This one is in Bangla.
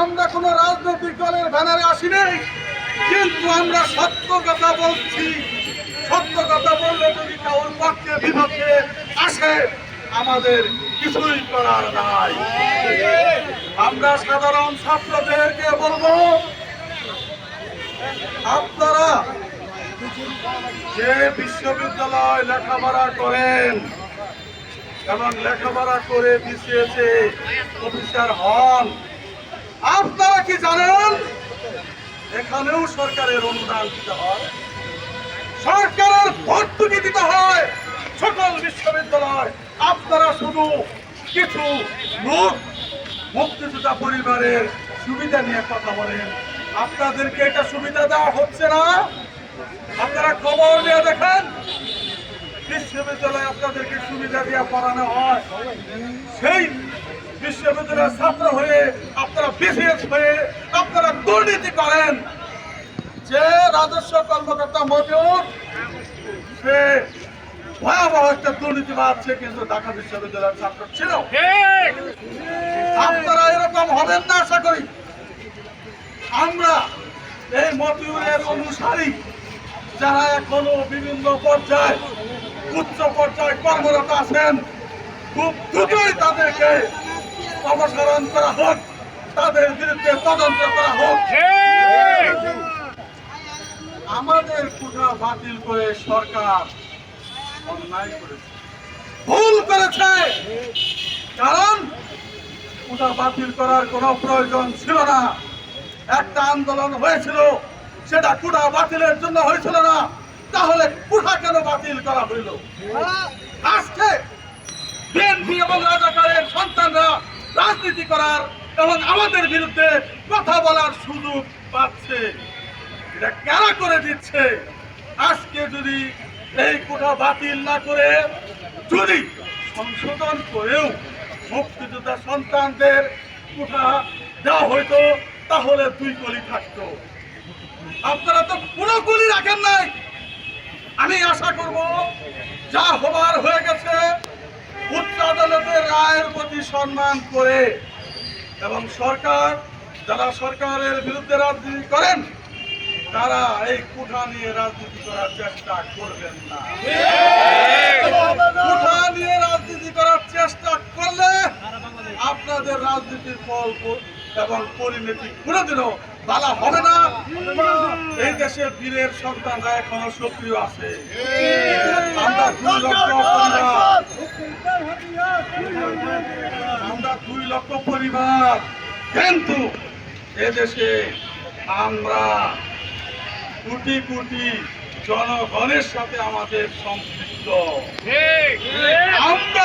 আমরা কোনো রাজনৈতিক দলের ব্যানারে আসি নাই। কিন্তু আমরা সত্য কথা বলছি। সত্য কথা বললে যদি কাউর পক্ষে বিপক্ষে আসে, আমাদের কিছুই করার নাই। আমরা সাধারণ ছাত্রদেরকে বলব, আপনারা যে বিশ্ববিদ্যালয় লেখাপড়া করেন এবং লেখাপড়া করে বিসিএসে অফিসার হন আপনারা কি জানেন? এখানেও সরকারের অনুদান দিতে হয়। সরকারের ভর্তুকি দিতে হয়, সকল বিশ্ববিদ্যালয়, আপনারা শুধু কিছু লোক, মুক্তিযোদ্ধা পরিবারের সুবিধা নিয়ে কথা বলেন। আপনাদেরকে এটা সুবিধা দেওয়া হচ্ছে না। আপনারা খবর নিয়ে দেখেন। বিশ্ববিদ্যালয়ে আপনাদেরকে সুবিধা দিয়ে পড়ানো হয়। সেই বিশ্ববিদ্যালয়ের ছাত্র হয়ে বিসিএস হয়ে আপনারা দুর্নীতি করেন। যে রাজস্ব কর্মকর্তা মজুর, সে ভয়াবহ একটা দুর্নীতিবাদ সে কিন্তু ঢাকা বিশ্ববিদ্যালয়ের ছাত্র ছিল। আপনারা এরকম হবেন না, আশা করি। আমরা এই মতিউরের অনুসারী যারা এখনও বিভিন্ন পর্যায়ে, উচ্চ পর্যায়ে কর্মরত আছেন, খুব দ্রুতই তাদেরকে অপসারণ করা হোক। তাদের বিরুদ্ধে তদন্ত করা হোক। আমাদের কোটা বাতিল করে সরকার অন্যায় করেছে। ভুল করেছে। কারণ কোটা বাতিল করার কোনো প্রয়োজন ছিল না। একটা আন্দোলন হয়েছিল, সেটা কুড়া বাতিলের জন্য হয়েছিল না। তাহলে কুড়া কেন বাতিল করা হইল? আজকে বিএনপি এবং রাজাকারের সন্তানরা রাজনীতি করার এবং আমাদের বিরুদ্ধে কথা বলার সুযোগ পাচ্ছে। এটা কারা করে দিচ্ছে? আজকে যদি এই কোঠা বাতিল না করে, যদি সংশোধন করেও মুক্তিযোদ্ধা সন্তানদের কোঠা দেওয়া হইতো, তাহলে দুই কলি থাকতো। আপনারা তো কোনো কলি রাখেন নাই। আমি আশা করব, যা হবার হয়ে গেছে উচ্চ আদালতের রায়ের প্রতি সম্মান করে এবং সরকার, যারা সরকারের বিরুদ্ধে রাজনীতি করেন, তারা এই কুঠা নিয়ে রাজনীতি করার চেষ্টা করবেন না। কুঠা নিয়ে রাজনীতি করার চেষ্টা করলে আপনাদের রাজনীতির ফল এবং পরিণতি কোনোদিনও ভালো হবে না। এই দেশে বীরের সন্তানরা এখনও সক্রিয় আছে। আমরা দুই লক্ষ পরিবার আমরা দুই লক্ষ পরিবার। কিন্তু এদেশে আমরা কোটি কোটি জনগণের সাথে আমাদের সম্পৃক্ত। আমরা